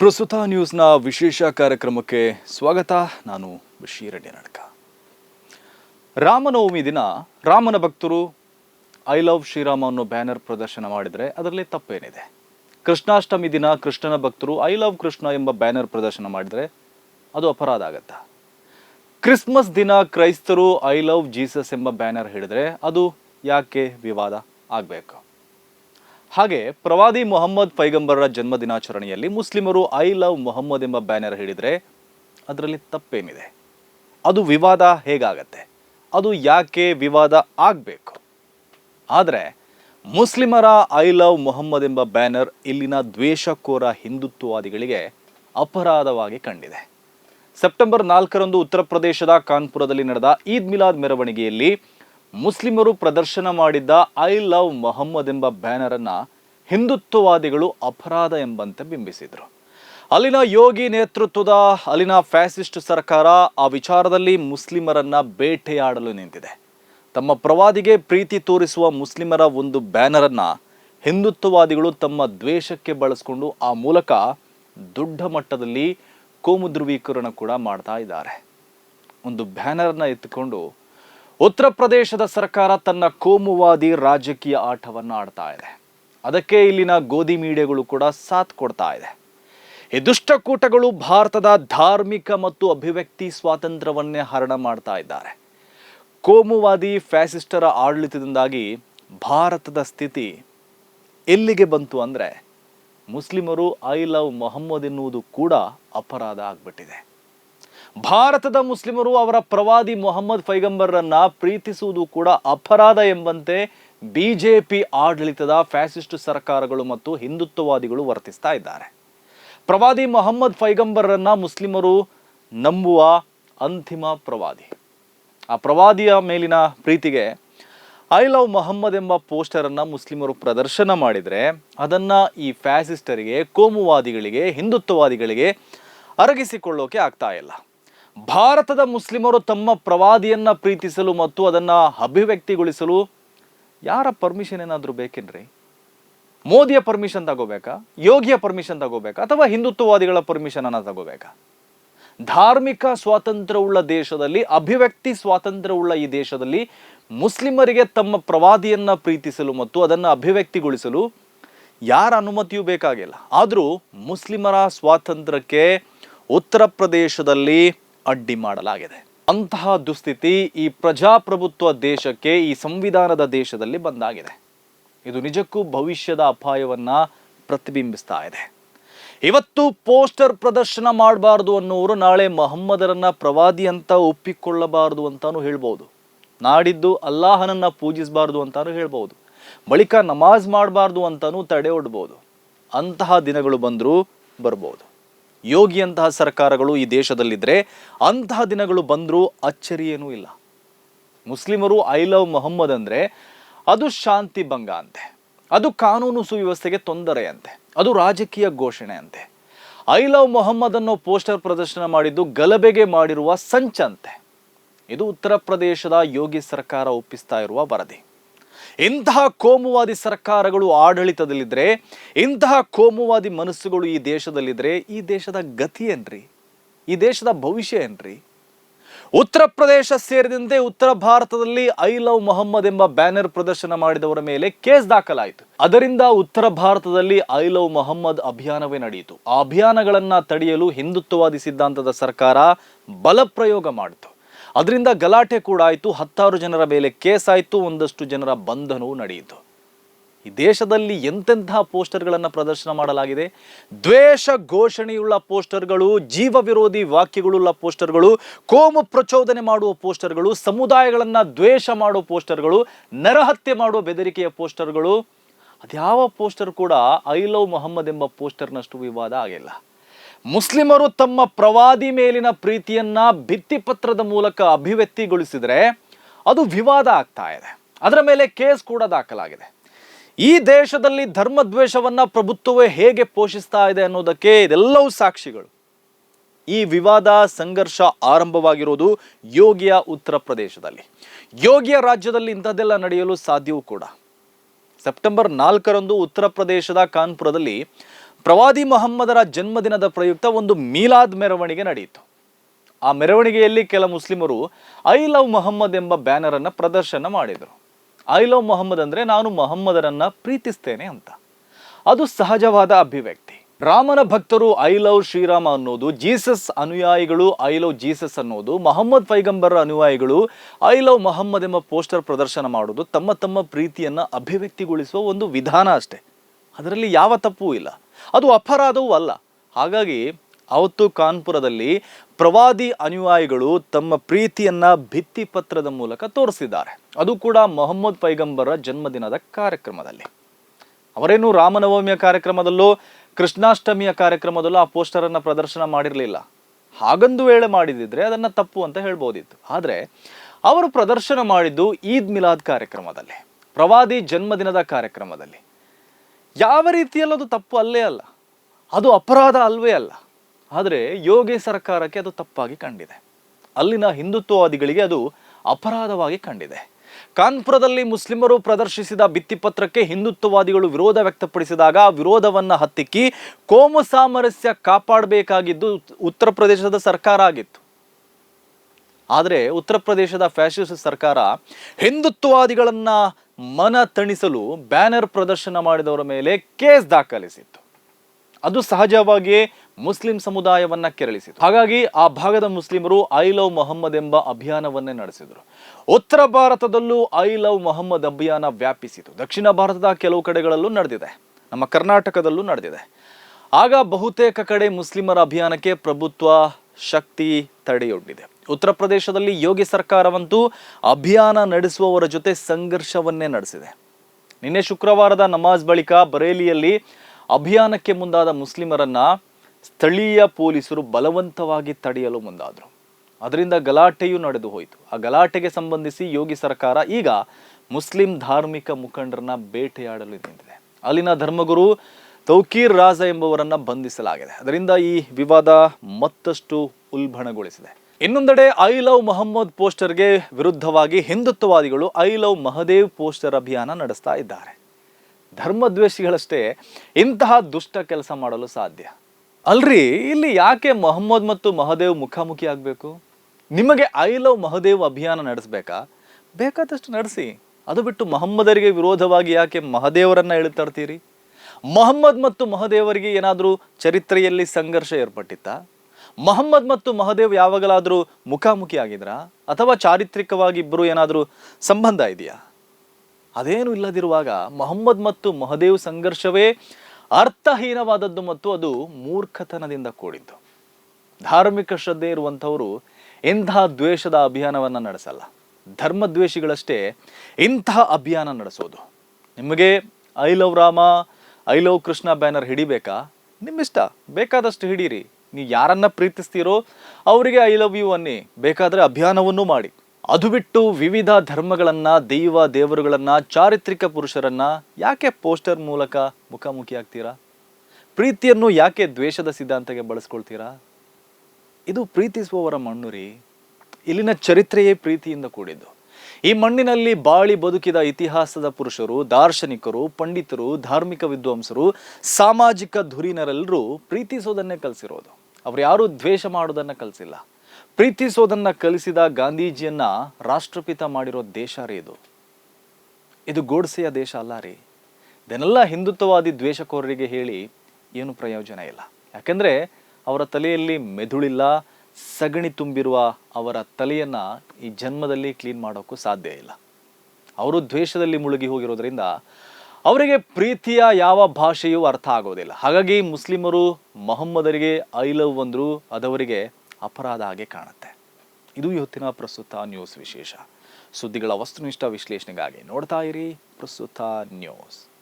ಪ್ರಸ್ತುತ ನ್ಯೂಸ್ನ ವಿಶೇಷ ಕಾರ್ಯಕ್ರಮಕ್ಕೆ ಸ್ವಾಗತ. ನಾನು ಬಶೀರ್ ಅಡ್ಡಿ ನಡ್ಕ ರಾಮನವಮಿ ದಿನ, ರಾಮನ ಭಕ್ತರು ಐ ಲವ್ ಶ್ರೀರಾಮ ಅನ್ನೋ ಬ್ಯಾನರ್ ಪ್ರದರ್ಶನ ಮಾಡಿದರೆ ಅದರಲ್ಲಿ ತಪ್ಪೇನಿದೆ. ಕೃಷ್ಣಾಷ್ಟಮಿ ದಿನ ಕೃಷ್ಣನ ಭಕ್ತರು ಐ ಲವ್ ಕೃಷ್ಣ ಎಂಬ ಬ್ಯಾನರ್ ಪ್ರದರ್ಶನ ಮಾಡಿದರೆ ಅದು ಅಪರಾಧ ಆಗತ್ತಾ? ಕ್ರಿಸ್ಮಸ್ ದಿನ ಕ್ರೈಸ್ತರು ಐ ಲವ್ ಜೀಸಸ್ ಎಂಬ ಬ್ಯಾನರ್ ಹಿಡಿದ್ರೆ ಅದು ಯಾಕೆ ವಿವಾದ ಆಗಬೇಕು? ಹಾಗೆ ಪ್ರವಾದಿ ಮೊಹಮ್ಮದ್ ಪೈಗಂಬರರ ಜನ್ಮ ದಿನಾಚರಣೆಯಲ್ಲಿ ಮುಸ್ಲಿಮರು ಐ ಲವ್ ಮೊಹಮ್ಮದ್ ಎಂಬ ಬ್ಯಾನರ್ ಹಿಡಿದ್ರೆ ಅದರಲ್ಲಿ ತಪ್ಪೇನಿದೆ. ಅದು ವಿವಾದ ಹೇಗಾಗತ್ತೆ? ಅದು ಯಾಕೆ ವಿವಾದ ಆಗಬೇಕು? ಆದರೆ ಮುಸ್ಲಿಮರ ಐ ಲವ್ ಮೊಹಮ್ಮದ್ ಎಂಬ ಬ್ಯಾನರ್ ಇಲ್ಲಿನ ದ್ವೇಷಕೋರ ಹಿಂದುತ್ವವಾದಿಗಳಿಗೆ ಅಪರಾಧವಾಗಿ ಕಂಡಿದೆ. ಸೆಪ್ಟೆಂಬರ್ ನಾಲ್ಕರಂದು ಉತ್ತರ ಪ್ರದೇಶದ ಕಾನ್ಪುರದಲ್ಲಿ ನಡೆದ ಈದ್ ಮಿಲಾದ್ ಮೆರವಣಿಗೆಯಲ್ಲಿ ಮುಸ್ಲಿಮರು ಪ್ರದರ್ಶನ ಮಾಡಿದ್ದ ಐ ಲವ್ ಮೊಹಮ್ಮದ್ ಎಂಬ ಬ್ಯಾನರ್ ಅನ್ನ ಹಿಂದುತ್ವವಾದಿಗಳು ಅಪರಾಧ ಎಂಬಂತೆ ಬಿಂಬಿಸಿದರು. ಅಲ್ಲಿನ ಯೋಗಿ ನೇತೃತ್ವದ, ಅಲ್ಲಿನ ಫ್ಯಾಸಿಸ್ಟ್ ಸರ್ಕಾರ ಆ ವಿಚಾರದಲ್ಲಿ ಮುಸ್ಲಿಮರನ್ನ ಬೇಟೆಯಾಡಲು ನಿಂತಿದೆ. ತಮ್ಮ ಪ್ರವಾದಿಗೆ ಪ್ರೀತಿ ತೋರಿಸುವ ಮುಸ್ಲಿಮರ ಒಂದು ಬ್ಯಾನರ್ ಅನ್ನ ಹಿಂದುತ್ವವಾದಿಗಳು ತಮ್ಮ ದ್ವೇಷಕ್ಕೆ ಬಳಸಿಕೊಂಡು ಆ ಮೂಲಕ ದೊಡ್ಡ ಮಟ್ಟದಲ್ಲಿ ಕೋಮು ಧ್ರುವೀಕರಣ ಕೂಡ ಮಾಡ್ತಾ ಇದ್ದಾರೆ. ಒಂದು ಬ್ಯಾನರ್ನ ಎತ್ತುಕೊಂಡು ಉತ್ತರ ಪ್ರದೇಶದ ಸರ್ಕಾರ ತನ್ನ ಕೋಮುವಾದಿ ರಾಜಕೀಯ ಆಟವನ್ನು ಆಡ್ತಾ ಇದೆ. ಅದಕ್ಕೆ ಇಲ್ಲಿನ ಗೋಧಿ ಮೀಡಿಯಾಗಳು ಕೂಡ ಸಾಥ್ ಕೊಡ್ತಾ ಇದೆ. ಈ ದುಷ್ಟಕೂಟಗಳು ಭಾರತದ ಧಾರ್ಮಿಕ ಮತ್ತು ಅಭಿವ್ಯಕ್ತಿ ಸ್ವಾತಂತ್ರ್ಯವನ್ನೇ ಹರಣ ಮಾಡ್ತಾ ಇದ್ದಾರೆ. ಕೋಮುವಾದಿ ಫ್ಯಾಸಿಸ್ಟರ ಆಡಳಿತದಿಂದಾಗಿ ಭಾರತದ ಸ್ಥಿತಿ ಎಲ್ಲಿಗೆ ಬಂತು ಅಂದರೆ ಮುಸ್ಲಿಮರು ಐ ಲವ್ ಮೊಹಮ್ಮದ್ ಎನ್ನುವುದು ಕೂಡ ಅಪರಾಧ ಆಗ್ಬಿಟ್ಟಿದೆ. ಭಾರತದ ಮುಸ್ಲಿಮರು ಅವರ ಪ್ರವಾದಿ ಮೊಹಮ್ಮದ್ ಪೈಗಂಬರ್ರನ್ನ ಪ್ರೀತಿಸುವುದು ಕೂಡ ಅಪರಾಧ ಎಂಬಂತೆ ಬಿಜೆಪಿ ಆಡಳಿತದ ಫ್ಯಾಸಿಸ್ಟ್ ಸರ್ಕಾರಗಳು ಮತ್ತು ಹಿಂದುತ್ವವಾದಿಗಳು ವರ್ತಿಸ್ತಾ ಇದ್ದಾರೆ. ಪ್ರವಾದಿ ಮೊಹಮ್ಮದ್ ಪೈಗಂಬರ್ರನ್ನ ಮುಸ್ಲಿಮರು ನಂಬುವ ಅಂತಿಮ ಪ್ರವಾದಿ. ಆ ಪ್ರವಾದಿಯ ಮೇಲಿನ ಪ್ರೀತಿಗೆ ಐ ಲವ್ ಮೊಹಮ್ಮದ್ ಎಂಬ ಪೋಸ್ಟರನ್ನು ಮುಸ್ಲಿಮರು ಪ್ರದರ್ಶನ ಮಾಡಿದರೆ ಅದನ್ನು ಈ ಫ್ಯಾಸಿಸ್ಟರಿಗೆ, ಕೋಮುವಾದಿಗಳಿಗೆ, ಹಿಂದುತ್ವವಾದಿಗಳಿಗೆ ಅರಗಿಸಿಕೊಳ್ಳೋಕೆ ಆಗ್ತಾ ಇಲ್ಲ. ಭಾರತದ ಮುಸ್ಲಿಮರು ತಮ್ಮ ಪ್ರವಾದಿಯನ್ನ ಪ್ರೀತಿಸಲು ಮತ್ತು ಅದನ್ನು ಅಭಿವ್ಯಕ್ತಿಗೊಳಿಸಲು ಯಾರ ಪರ್ಮಿಷನ್ ಏನಾದರೂ ಬೇಕೇನ್ರಿ? ಮೋದಿಯ ಪರ್ಮಿಷನ್ ತಗೋಬೇಕಾ? ಯೋಗಿಯ ಪರ್ಮಿಷನ್ ತಗೋಬೇಕಾ? ಅಥವಾ ಹಿಂದುತ್ವವಾದಿಗಳ ಪರ್ಮಿಷನ್ ಅನ್ನ ತಗೋಬೇಕಾ? ಧಾರ್ಮಿಕ ಸ್ವಾತಂತ್ರ್ಯವುಳ್ಳ ದೇಶದಲ್ಲಿ, ಅಭಿವ್ಯಕ್ತಿ ಸ್ವಾತಂತ್ರ್ಯವುಳ್ಳ ಈ ದೇಶದಲ್ಲಿ ಮುಸ್ಲಿಮರಿಗೆ ತಮ್ಮ ಪ್ರವಾದಿಯನ್ನ ಪ್ರೀತಿಸಲು ಮತ್ತು ಅದನ್ನು ಅಭಿವ್ಯಕ್ತಿಗೊಳಿಸಲು ಯಾರ ಅನುಮತಿಯೂ ಬೇಕಾಗಿಲ್ಲ. ಆದರೂ ಮುಸ್ಲಿಮರ ಸ್ವಾತಂತ್ರ್ಯಕ್ಕೆ ಉತ್ತರ ಪ್ರದೇಶದಲ್ಲಿ ಅಡ್ಡಿ ಮಾಡಲಾಗಿದೆ. ಅಂತಹ ದುಸ್ಥಿತಿ ಈ ಪ್ರಜಾಪ್ರಭುತ್ವ ದೇಶಕ್ಕೆ, ಈ ಸಂವಿಧಾನದ ದೇಶದಲ್ಲಿ ಬಂದಾಗಿದೆ. ಇದು ನಿಜಕ್ಕೂ ಭವಿಷ್ಯದ ಅಪಾಯವನ್ನ ಪ್ರತಿಬಿಂಬಿಸ್ತಾ ಇದೆ. ಇವತ್ತು ಪೋಸ್ಟರ್ ಪ್ರದರ್ಶನ ಮಾಡಬಾರ್ದು ಅನ್ನೋರು ನಾಳೆ ಮೊಹಮ್ಮದರನ್ನ ಪ್ರವಾದಿ ಅಂತ ಒಪ್ಪಿಕೊಳ್ಳಬಾರದು ಅಂತಾನು ಹೇಳ್ಬೋದು. ನಾಡಿದ್ದು ಅಲ್ಲಾಹನನ್ನ ಪೂಜಿಸಬಾರ್ದು ಅಂತಾನು ಹೇಳ್ಬೋದು. ಬಳಿಕ ನಮಾಜ್ ಮಾಡಬಾರ್ದು ಅಂತಾನು ತಡೆ ಒಡ್ಬೋದು. ಅಂತಹ ದಿನಗಳು ಬಂದರೂ ಬರ್ಬೋದು. ಯೋಗಿಯಂತಹ ಸರ್ಕಾರಗಳು ಈ ದೇಶದಲ್ಲಿದ್ದರೆ ಅಂತಹ ದಿನಗಳು ಬಂದರೂ ಅಚ್ಚರಿಯೇನೂ ಇಲ್ಲ. ಮುಸ್ಲಿಮರು ಐ ಲವ್ ಮೊಹಮ್ಮದ್ ಅಂದರೆ ಅದು ಶಾಂತಿ ಭಂಗ ಅಂತೆ, ಅದು ಕಾನೂನು ಸುವ್ಯವಸ್ಥೆಗೆ ತೊಂದರೆ ಅಂತೆ, ಅದು ರಾಜಕೀಯ ಘೋಷಣೆ ಅಂತೆ. ಐ ಲವ್ ಮೊಹಮ್ಮದ್ ಅನ್ನೋ ಪೋಸ್ಟರ್ ಪ್ರದರ್ಶನ ಮಾಡಿದ್ದು ಗಲಭೆಗೆ ಮಾಡಿರುವ ಸಂಚಂತೆ ಇದು ಉತ್ತರ ಪ್ರದೇಶದ ಯೋಗಿ ಸರ್ಕಾರ ಒಪ್ಪಿಸ್ತಾ ಇರುವ ವರದಿ. ಇಂತಹ ಕೋಮುವಾದಿ ಸರ್ಕಾರಗಳು ಆಡಳಿತದಲ್ಲಿದ್ದರೆ ಇಂತಹ ಕೋಮುವಾದಿ ಮನಸ್ಸುಗಳು ಈ ದೇಶದಲ್ಲಿದ್ದರೆ ಈ ದೇಶದ ಗತಿ ಏನ್ರಿ? ಈ ದೇಶದ ಭವಿಷ್ಯ ಏನ್ರಿ? ಉತ್ತರ ಪ್ರದೇಶ ಸೇರಿದಂತೆ ಉತ್ತರ ಭಾರತದಲ್ಲಿ ಐ ಲವ್ ಮೊಹಮ್ಮದ್ ಎಂಬ ಬ್ಯಾನರ್ ಪ್ರದರ್ಶನ ಮಾಡಿದವರ ಮೇಲೆ ಕೇಸ್ ದಾಖಲಾಯಿತು. ಅದರಿಂದ ಉತ್ತರ ಭಾರತದಲ್ಲಿ ಐ ಲವ್ ಮೊಹಮ್ಮದ್ ಅಭಿಯಾನವೇ ನಡೆಯಿತು. ಆ ಅಭಿಯಾನಗಳನ್ನ ತಡೆಯಲು ಹಿಂದುತ್ವವಾದಿ ಸಿದ್ಧಾಂತದ ಸರ್ಕಾರ ಬಲಪ್ರಯೋಗ ಮಾಡಿತು. ಅದರಿಂದ ಗಲಾಟೆ ಕೂಡ ಆಯಿತು. ಹತ್ತಾರು ಜನರ ಮೇಲೆ ಕೇಸ್ ಆಯಿತು. ಒಂದಷ್ಟು ಜನರ ಬಂಧನವೂ ನಡೆಯಿತು. ಈ ದೇಶದಲ್ಲಿ ಎಂತೆಂತಹ ಪೋಸ್ಟರ್ಗಳನ್ನು ಪ್ರದರ್ಶನ ಮಾಡಲಾಗಿದೆ. ದ್ವೇಷ ಘೋಷಣೆಯುಳ್ಳ ಪೋಸ್ಟರ್ಗಳು, ಜೀವ ವಿರೋಧಿ ವಾಕ್ಯಗಳುಳ್ಳ ಪೋಸ್ಟರ್ಗಳು, ಕೋಮು ಪ್ರಚೋದನೆ ಮಾಡುವ ಪೋಸ್ಟರ್ಗಳು, ಸಮುದಾಯಗಳನ್ನು ದ್ವೇಷ ಮಾಡುವ ಪೋಸ್ಟರ್ಗಳು, ನರಹತ್ಯೆ ಮಾಡುವ ಬೆದರಿಕೆಯ ಪೋಸ್ಟರ್ಗಳು. ಅದ್ಯಾವ ಪೋಸ್ಟರ್ ಕೂಡ ಐ ಲವ್ ಮೊಹಮ್ಮದ್ ಎಂಬ ಪೋಸ್ಟರ್ನಷ್ಟು ವಿವಾದ ಆಗಿಲ್ಲ. ಮುಸ್ಲಿಮರು ತಮ್ಮ ಪ್ರವಾದಿ ಮೇಲಿನ ಪ್ರೀತಿಯನ್ನ ಭಿತ್ತಿಪತ್ರದ ಮೂಲಕ ಅಭಿವ್ಯಕ್ತಿಗೊಳಿಸಿದರೆ ಅದು ವಿವಾದ ಆಗ್ತಾ ಇದೆ. ಅದರ ಮೇಲೆ ಕೇಸ್ ಕೂಡ ದಾಖಲಾಗಿದೆ. ಈ ದೇಶದಲ್ಲಿ ಧರ್ಮದ್ವೇಷವನ್ನ ಪ್ರಭುತ್ವವೇ ಹೇಗೆ ಪೋಷಿಸ್ತಾ ಇದೆ ಅನ್ನೋದಕ್ಕೆ ಇದೆಲ್ಲವೂ ಸಾಕ್ಷಿಗಳು. ಈ ವಿವಾದ, ಸಂಘರ್ಷ ಆರಂಭವಾಗಿರೋದು ಯೋಗಿಯ ಉತ್ತರ ಪ್ರದೇಶದಲ್ಲಿ. ಯೋಗಿಯ ರಾಜ್ಯದಲ್ಲಿ ಇಂಥದ್ದೆಲ್ಲ ನಡೆಯಲು ಸಾಧ್ಯವೂ ಕೂಡ. ಸೆಪ್ಟೆಂಬರ್ ನಾಲ್ಕರಂದು ಉತ್ತರ ಪ್ರದೇಶದ ಕಾನ್ಪುರದಲ್ಲಿ ಪ್ರವಾದಿ ಮೊಹಮ್ಮದರ ಜನ್ಮದಿನದ ಪ್ರಯುಕ್ತ ಒಂದು ಮೀಲಾದ್ ಮೆರವಣಿಗೆ ನಡೆಯಿತು. ಆ ಮೆರವಣಿಗೆಯಲ್ಲಿ ಕೆಲ ಮುಸ್ಲಿಮರು ಐ ಲವ್ ಮೊಹಮ್ಮದ್ ಎಂಬ ಬ್ಯಾನರ್ ಅನ್ನ ಪ್ರದರ್ಶನ ಮಾಡಿದರು. ಐ ಲವ್ ಮೊಹಮ್ಮದ್ ಅಂದ್ರೆ ನಾನು ಮೊಹಮ್ಮದರನ್ನ ಪ್ರೀತಿಸ್ತೇನೆ ಅಂತ. ಅದು ಸಹಜವಾದ ಅಭಿವ್ಯಕ್ತಿ. ರಾಮನ ಭಕ್ತರು ಐ ಲವ್ ಶ್ರೀರಾಮ ಅನ್ನೋದು, ಜೀಸಸ್ ಅನುಯಾಯಿಗಳು ಐ ಲವ್ ಜೀಸಸ್ ಅನ್ನೋದು, ಮೊಹಮ್ಮದ್ ಪೈಗಂಬರ ಅನುಯಾಯಿಗಳು ಐ ಲವ್ ಮೊಹಮ್ಮದ್ ಎಂಬ ಪೋಸ್ಟರ್ ಪ್ರದರ್ಶನ ಮಾಡೋದು ತಮ್ಮ ತಮ್ಮ ಪ್ರೀತಿಯನ್ನ ಅಭಿವ್ಯಕ್ತಿಗೊಳಿಸುವ ಒಂದು ವಿಧಾನ ಅಷ್ಟೇ. ಅದರಲ್ಲಿ ಯಾವ ತಪ್ಪೂ ಇಲ್ಲ. ಅದು ಅಪರಾಧವೂ ಅಲ್ಲ. ಹಾಗಾಗಿ ಅವತ್ತು ಕಾನ್ಪುರದಲ್ಲಿ ಪ್ರವಾದಿ ಅನುಯಾಯಿಗಳು ತಮ್ಮ ಪ್ರೀತಿಯನ್ನ ಭಿತ್ತಿ ಪತ್ರದ ಮೂಲಕ ತೋರಿಸಿದ್ದಾರೆ. ಅದು ಕೂಡ ಮೊಹಮ್ಮದ್ ಪೈಗಂಬರ ಜನ್ಮದಿನದ ಕಾರ್ಯಕ್ರಮದಲ್ಲಿ. ಅವರೇನು ರಾಮನವಮಿಯ ಕಾರ್ಯಕ್ರಮದಲ್ಲೋ, ಕೃಷ್ಣಾಷ್ಟಮಿಯ ಕಾರ್ಯಕ್ರಮದಲ್ಲೋ ಆ ಪೋಸ್ಟರ್ ಅನ್ನ ಪ್ರದರ್ಶನ ಮಾಡಿರಲಿಲ್ಲ. ಹಾಗೊಂದು ವೇಳೆ ಮಾಡಿದಿದ್ರೆ ಅದನ್ನ ತಪ್ಪು ಅಂತ ಹೇಳ್ಬೋದಿತ್ತು. ಆದರೆ ಅವರು ಪ್ರದರ್ಶನ ಮಾಡಿದ್ದು ಈದ್ ಮಿಲಾದ್ ಕಾರ್ಯಕ್ರಮದಲ್ಲಿ, ಪ್ರವಾದಿ ಜನ್ಮದಿನದ ಕಾರ್ಯಕ್ರಮದಲ್ಲಿ. ಯಾವ ರೀತಿಯಲ್ಲೂ ಅದು ತಪ್ಪು ಅಲ್ಲೇ ಅಲ್ಲ. ಅದು ಅಪರಾಧ ಅಲ್ವೇ ಅಲ್ಲ. ಆದರೆ ಯೋಗಿ ಸರ್ಕಾರಕ್ಕೆ ಅದು ತಪ್ಪಾಗಿ ಕಂಡಿದೆ. ಅಲ್ಲಿನ ಹಿಂದುತ್ವವಾದಿಗಳಿಗೆ ಅದು ಅಪರಾಧವಾಗಿ ಕಂಡಿದೆ. ಕಾನ್ಪುರದಲ್ಲಿ ಮುಸ್ಲಿಮರು ಪ್ರದರ್ಶಿಸಿದ ಭಿತ್ತಿಪತ್ರಕ್ಕೆ ಹಿಂದುತ್ವವಾದಿಗಳು ವಿರೋಧ ವ್ಯಕ್ತಪಡಿಸಿದಾಗ ವಿರೋಧವನ್ನ ಹತ್ತಿಕ್ಕಿ ಕೋಮು ಸಾಮರಸ್ಯ ಕಾಪಾಡಬೇಕಾಗಿದ್ದು ಉತ್ತರ ಪ್ರದೇಶದ ಸರ್ಕಾರ ಆಗಿತ್ತು. ಆದರೆ ಉತ್ತರ ಪ್ರದೇಶದ ಫ್ಯಾಸಿಸ್ಟ್ ಸರ್ಕಾರ ಹಿಂದುತ್ವವಾದಿಗಳನ್ನ ಮನ ತಣಿಸಲು ಬ್ಯಾನರ್ ಪ್ರದರ್ಶನ ಮಾಡಿದವರ ಮೇಲೆ ಕೇಸ್ ದಾಖಲಿಸಿತ್ತು. ಅದು ಸಹಜವಾಗಿಯೇ ಮುಸ್ಲಿಂ ಸಮುದಾಯವನ್ನ ಕೆರಳಿಸಿತು. ಹಾಗಾಗಿ ಆ ಭಾಗದ ಮುಸ್ಲಿಮರು ಐ ಲವ್ ಮೊಹಮ್ಮದ್ ಎಂಬ ಅಭಿಯಾನವನ್ನೇ ನಡೆಸಿದರು. ಉತ್ತರ ಭಾರತದಲ್ಲೂ ಐ ಲವ್ ಮೊಹಮ್ಮದ್ ಅಭಿಯಾನ ವ್ಯಾಪಿಸಿತು. ದಕ್ಷಿಣ ಭಾರತದ ಕೆಲವು ಕಡೆಗಳಲ್ಲೂ ನಡೆದಿದೆ. ನಮ್ಮ ಕರ್ನಾಟಕದಲ್ಲೂ ನಡೆದಿದೆ. ಆಗ ಬಹುತೇಕ ಕಡೆ ಮುಸ್ಲಿಮರ ಅಭಿಯಾನಕ್ಕೆ ಪ್ರಭುತ್ವ, ಶಕ್ತಿ ತಡೆಯೊಡ್ಡಿದೆ. ಉತ್ತರ ಪ್ರದೇಶದಲ್ಲಿ ಯೋಗಿ ಸರ್ಕಾರವಂತೂ ಅಭಿಯಾನ ನಡೆಸುವವರ ಜೊತೆ ಸಂಘರ್ಷವನ್ನೇ ನಡೆಸಿದೆ. ನಿನ್ನೆ ಶುಕ್ರವಾರದ ನಮಾಜ್ ಬಳಿಕ ಬರೇಲಿಯಲ್ಲಿ ಅಭಿಯಾನಕ್ಕೆ ಮುಂದಾದ ಮುಸ್ಲಿಮರನ್ನ ಸ್ಥಳೀಯ ಪೊಲೀಸರು ಬಲವಂತವಾಗಿ ತಡೆಯಲು ಮುಂದಾದರು. ಅದರಿಂದ ಗಲಾಟೆಯೂ ನಡೆದು ಹೋಯಿತು. ಆ ಗಲಾಟೆಗೆ ಸಂಬಂಧಿಸಿ ಯೋಗಿ ಸರ್ಕಾರ ಈಗ ಮುಸ್ಲಿಂ ಧಾರ್ಮಿಕ ಮುಖಂಡರನ್ನ ಬೇಟೆಯಾಡಲು ನಿಂತಿದೆ. ಅಲ್ಲಿನ ಧರ್ಮಗುರು ತೌಕೀರ್ ರಾಜ ಎಂಬುವರನ್ನ ಬಂಧಿಸಲಾಗಿದೆ. ಅದರಿಂದ ಈ ವಿವಾದ ಮತ್ತಷ್ಟು ಉಲ್ಬಣಗೊಳಿಸಿದೆ. ಇನ್ನೊಂದೆಡೆ ಐ ಲವ್ ಮೊಹಮ್ಮದ್ ಪೋಸ್ಟರ್ಗೆ ವಿರುದ್ಧವಾಗಿ ಹಿಂದುತ್ವವಾದಿಗಳು ಐ ಲವ್ ಮಹದೇವ್ ಪೋಸ್ಟರ್ ಅಭಿಯಾನ ನಡೆಸ್ತಾ ಇದ್ದಾರೆ. ಧರ್ಮದ್ವೇಷಿಗಳಷ್ಟೇ ಇಂತಹ ದುಷ್ಟ ಕೆಲಸ ಮಾಡಲು ಸಾಧ್ಯ. ಅಲ್ರಿ, ಇಲ್ಲಿ ಯಾಕೆ ಮೊಹಮ್ಮದ್ ಮತ್ತು ಮಹದೇವ್ ಮುಖಾಮುಖಿ ಆಗಬೇಕು? ನಿಮಗೆ ಐ ಲವ್ ಮಹದೇವ್ ಅಭಿಯಾನ ನಡೆಸಬೇಕಾ? ಬೇಕಾದಷ್ಟು ನಡೆಸಿ. ಅದು ಬಿಟ್ಟು ಮೊಹಮ್ಮದರಿಗೆ ವಿರೋಧವಾಗಿ ಯಾಕೆ ಮಹದೇವರನ್ನ ಎಳುತ್ತರ್ತೀರಿ ಮೊಹಮ್ಮದ್ ಮತ್ತು ಮಹದೇವರಿಗೆ ಏನಾದರೂ ಚರಿತ್ರೆಯಲ್ಲಿ ಸಂಘರ್ಷ ಏರ್ಪಟ್ಟಿತ್ತಾ? ಮೊಹಮ್ಮದ್ ಮತ್ತು ಮಹದೇವ್ ಯಾವಾಗಲಾದರೂ ಮುಖಾಮುಖಿ ಆಗಿದ್ರಾ ಅಥವಾ ಚಾರಿತ್ರಿಕವಾಗಿ ಇಬ್ಬರು ಏನಾದರೂ ಸಂಬಂಧ ಇದೆಯಾ? ಅದೇನು ಇಲ್ಲದಿರುವಾಗ ಮೊಹಮ್ಮದ್ ಮತ್ತು ಮಹದೇವ್ ಸಂಘರ್ಷವೇ ಅರ್ಥಹೀನವಾದದ್ದು ಮತ್ತು ಅದು ಮೂರ್ಖತನದಿಂದ ಕೂಡಿದ್ದು. ಧಾರ್ಮಿಕ ಶ್ರದ್ಧೆ ಇರುವಂಥವರು ಇಂತಹ ದ್ವೇಷದ ಅಭಿಯಾನವನ್ನು ನಡೆಸಲ್ಲ. ಧರ್ಮದ್ವೇಷಿಗಳಷ್ಟೇ ಇಂತಹ ಅಭಿಯಾನ ನಡೆಸೋದು. ನಿಮಗೆ I love Rama, I love Krishna banner ಹಿಡಿಬೇಕಾ? ನಿಮ್ಮಿಷ್ಟ. ಬೇಕಾದಷ್ಟು ಹಿಡೀರಿ. ನೀವು ಯಾರನ್ನ ಪ್ರೀತಿಸ್ತೀರೋ ಅವರಿಗೆ ಐ ಲವ್ ಯು ಅನ್ನಿ. ಬೇಕಾದರೆ ಅಭಿಯಾನವನ್ನು ಮಾಡಿ. ಅದು ಬಿಟ್ಟು ವಿವಿಧ ಧರ್ಮಗಳನ್ನ, ದೈವ ದೇವರುಗಳನ್ನ, ಚಾರಿತ್ರಿಕ ಪುರುಷರನ್ನ ಯಾಕೆ ಪೋಸ್ಟರ್ ಮೂಲಕ ಮುಖಾಮುಖಿ ಆಗ್ತೀರಾ? ಪ್ರೀತಿಯನ್ನು ಯಾಕೆ ದ್ವೇಷದ ಸಿದ್ಧಾಂತಕ್ಕೆ ಬಳಸ್ಕೊಳ್ತೀರಾ? ಇದು ಪ್ರೀತಿಸುವವರ ಮಣ್ಣು ರೀ. ಇಲ್ಲಿನ ಚರಿತ್ರೆಯೇ ಪ್ರೀತಿಯಿಂದ ಕೂಡಿದ್ದು. ಈ ಮಣ್ಣಿನಲ್ಲಿ ಬಾಳಿ ಬದುಕಿದ ಇತಿಹಾಸದ ಪುರುಷರು, ದಾರ್ಶನಿಕರು, ಪಂಡಿತರು, ಧಾರ್ಮಿಕ ವಿದ್ವಾಂಸರು, ಸಾಮಾಜಿಕ ಧುರೀನರೆಲ್ಲರೂ ಪ್ರೀತಿಸೋದನ್ನೇ ಕಲಿಸಿರೋದು. ಅವ್ರು ಯಾರೂ ದ್ವೇಷ ಮಾಡೋದನ್ನ ಕಲಿಸಿಲ್ಲ. ಪ್ರೀತಿಸೋದನ್ನ ಕಲಿಸಿದ ಗಾಂಧೀಜಿಯನ್ನ ರಾಷ್ಟ್ರಪಿತ ಮಾಡಿರೋ ದೇಶ ರೀ ಇದು. ಇದು ಗೋಡ್ಸೆಯ ದೇಶ ಅಲ್ಲ ರೀ. ಇದನ್ನೆಲ್ಲ ಹಿಂದುತ್ವವಾದಿ ದ್ವೇಷಕೋರರಿಗೆ ಹೇಳಿ ಏನು ಪ್ರಯೋಜನ ಇಲ್ಲ. ಯಾಕೆಂದ್ರೆ ಅವರ ತಲೆಯಲ್ಲಿ ಮೆದುಳಿಲ್ಲ, ಸಗಣಿ ತುಂಬಿರುವ ಅವರ ತಲೆಯನ್ನ ಈ ಜನ್ಮದಲ್ಲಿ ಕ್ಲೀನ್ ಮಾಡೋಕ್ಕೂ ಸಾಧ್ಯ ಇಲ್ಲ. ಅವರು ದ್ವೇಷದಲ್ಲಿ ಮುಳುಗಿ ಹೋಗಿರೋದ್ರಿಂದ ಅವರಿಗೆ ಪ್ರೀತಿಯ ಯಾವ ಭಾಷೆಯೂ ಅರ್ಥ ಆಗೋದಿಲ್ಲ. ಹಾಗಾಗಿ ಮುಸ್ಲಿಮರು ಮೊಹಮ್ಮದರಿಗೆ ಐ ಲವ್ ಅಂದರೂ ಅದವರಿಗೆ ಅಪರಾಧ ಆಗಿ ಕಾಣುತ್ತೆ. ಇದು ಇವತ್ತಿನ ಪ್ರಸ್ತುತ ನ್ಯೂಸ್ ವಿಶೇಷ. ಸುದ್ದಿಗಳ ವಸ್ತುನಿಷ್ಠ ವಿಶ್ಲೇಷಣೆಗಾಗಿ ನೋಡ್ತಾ ಇರಿ ಪ್ರಸ್ತುತ ನ್ಯೂಸ್.